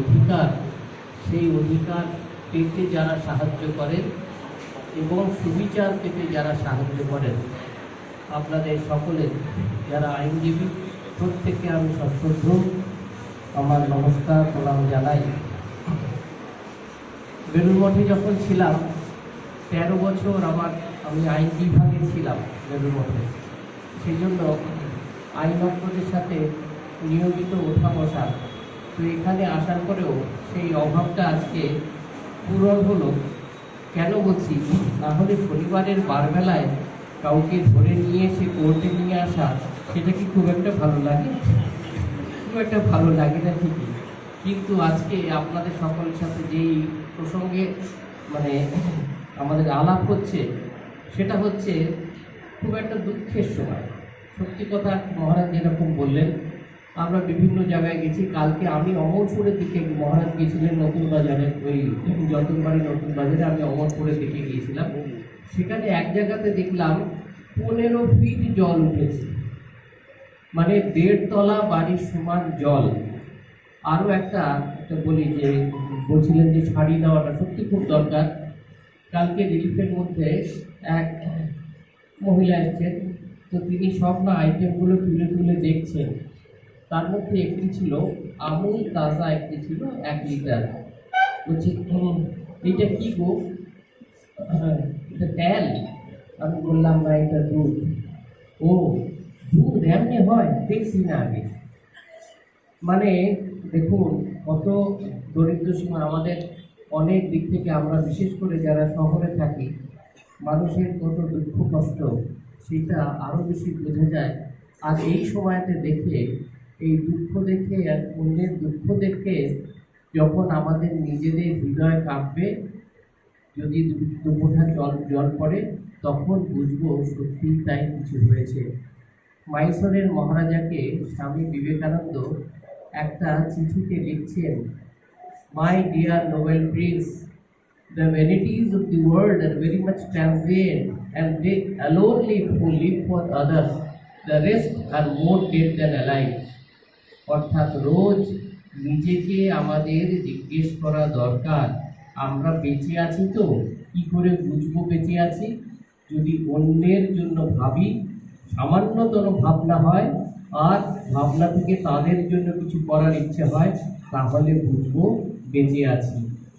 অধিকার, সেই অধিকার পেতে যারা সাহায্য করেন এবং সুবিচার পেতে যারা সাহায্য করেন। আপনাদের সকলের যারা আইনজীবী, প্রত্যেককে আমি সশ্রদ্ধ। আমার নমস্কার, প্রণাম জানাই। বেলুর মঠে যখন ছিলাম, তেরো বছর আমার, আমি আইন বিভাগে ছিলাম বেলুর মঠে সেই জন্য আইন আইনজ্ঞদের সাথে নিয়মিত ওঠা বসা তো এখানে আসার পরেও সেই অভাবটা আজকে পূরণ হলো। কেন বলছি? না হলে শনিবারের বারবেলায় কাউকে ধরে নিয়ে এসে কোর্টে নিয়ে আসা, সেটা কি খুব একটা ভালো লাগে? খুব একটা ভালো লাগে না ঠিকই। কিন্তু আজকে আপনাদের সকলের সাথে যেই প্রসঙ্গে মানে আমাদের আলাপ হচ্ছে, সেটা হচ্ছে খুব একটা দুঃখের সময়। সত্যি কথা মহারাজ যেরকম বললেন আমরা বিভিন্ন জায়গায় গেছি। কালকে আমি অমরপুরের দিকে মহারাজ গেছিলেন নতুন বাজারে, ওই যতনবাড়ি নতুন বাজারে, আমি অমরপুরের দিকে গিয়েছিলাম। সেখানে এক জায়গাতে দেখলাম পনেরো ফিট জল উঠেছে। মানে দেড়তলা বাড়ির সমান জল। আরও একটা একটা বলি যে, বলছিলেন যে শাড়ি দেওয়াটা সত্যি খুব দরকার। কালকে রিলিফের মধ্যে এক মহিলা এসছেন। তো তিনি সব না আইটেমগুলো তুলে তুলে দেখছেন। তার মধ্যে একটি ছিল আমুল তাজা একটি ছিল এক লিটার। বলছি "হুম, এইটা কি গো? "হ্যাঁ, এটা তেল। আমি বললাম না এটা দুধ। ও দুধ এমনি হয়? দেখছি না আগে। মানে দেখুন কত দরিদ্র সীমা আমাদের অনেক দিক থেকে আমরা বিশেষ করে যারা শহরে থাকি মানুষের কত দুঃখ কষ্ট সেটা আরও বেশি বোঝা যায়। আর এই সময়তে দেখে এই দুঃখ দেখে আর অন্যের দুঃখ দেখে যখন আমাদের নিজেদের হৃদয় কাঁপবে, যদি দু- দুমুঠা জল জল পড়ে, তখন বুঝব সত্যিই তাই কিছু হয়েছে। মাইসরের মহারাজাকে স্বামী বিবেকানন্দ একটা চিঠিতে লিখছেন my dear noble prince the vanities of the world are very much transient and they alone live who live for others the rest are more dead than alive অর্থাৎ রোজ নিজেকে আমাদের জিজ্ঞেস করা দরকার, আমরা বেঁচে আছি তো, কি করে বুঝব বেঁচে আছি? যদি অন্যের জন্য ভাবি, সামান্যতম ভাবনা হয়, আর ভাবনা থেকে তাদের জন্য কিছু করার ইচ্ছে হয়, তাহলে বুঝব বেঁচে আছি।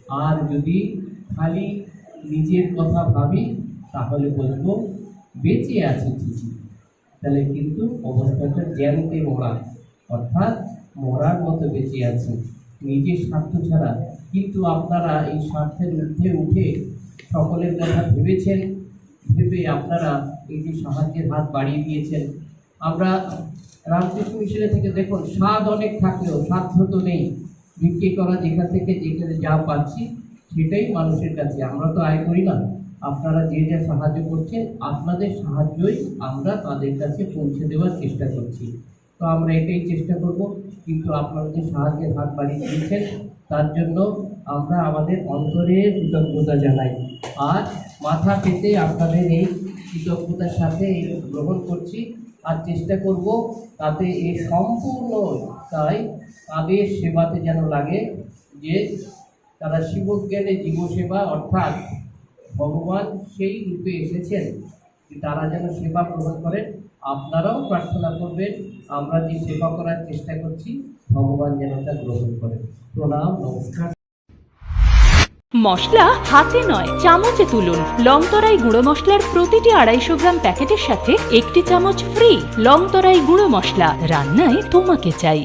আর যদি খালি নিজের কথা ভাবি, তাহলে বুঝব বেঁচে আছি ঠিকই। তাহলে কিন্তু অবস্থাটা জ্যান্তে মরা অর্থাৎ মরার মতো বেঁচে আছে। নিজের স্বার্থ ছাড়া। কিন্তু আপনারা এই স্বার্থের ঊর্ধ্বে উঠে সকলের কথা ভেবেছেন, ভেবে আপনারা এই যে সাহায্যের হাত বাড়িয়ে দিয়েছেন। আমরা রামকৃষ্ণ মিশনে থেকে দেখুন, স্বাদ অনেক থাকলেও স্বার্থ তো নেই। বিক্রি করা যেখান থেকে যেখানে যা পাচ্ছি, সেটাই মানুষের কাছে। আমরা তো আয় করি না। আপনারা যে যা সাহায্য করছেন, আপনাদের সাহায্যই আমরা তাদের কাছে পৌঁছে দেওয়ার চেষ্টা করছি। তো আমরা এটাই চেষ্টা করব কিন্তু আপনারা যে সাহায্যের হাত বাড়িয়ে দিয়েছেন, তার জন্য আমরা আমাদের অন্তরের কৃতজ্ঞতা জানাই। আর মাথা পেতে আপনাদের এই কৃতজ্ঞতার সাথে গ্রহণ করছি। আর চেষ্টা করব তাতে এই সম্পূর্ণ তাই তাদের সেবাতে যেন লাগে, যে তারা শিবজ্ঞানে জীবসেবা অর্থাৎ ভগবান সেই রূপে এসেছেন তারা যেন সেবা গ্রহণ করেন। আপনারাও প্রার্থনা করবেন, আমরা যে সেবা করার চেষ্টা করছি, ভগবান যেন তা গ্রহণ করেন প্রণাম, নমস্কার। মশলা হাতে নয়, চামচে তুলুন। লংতরাই গুঁড়ো মশলার প্রতিটি আড়াইশো গ্রাম প্যাকেটের সাথে একটি চামচ ফ্রি লংতরাই গুঁড়ো মশলা। রান্নায় তোমাকে চাই।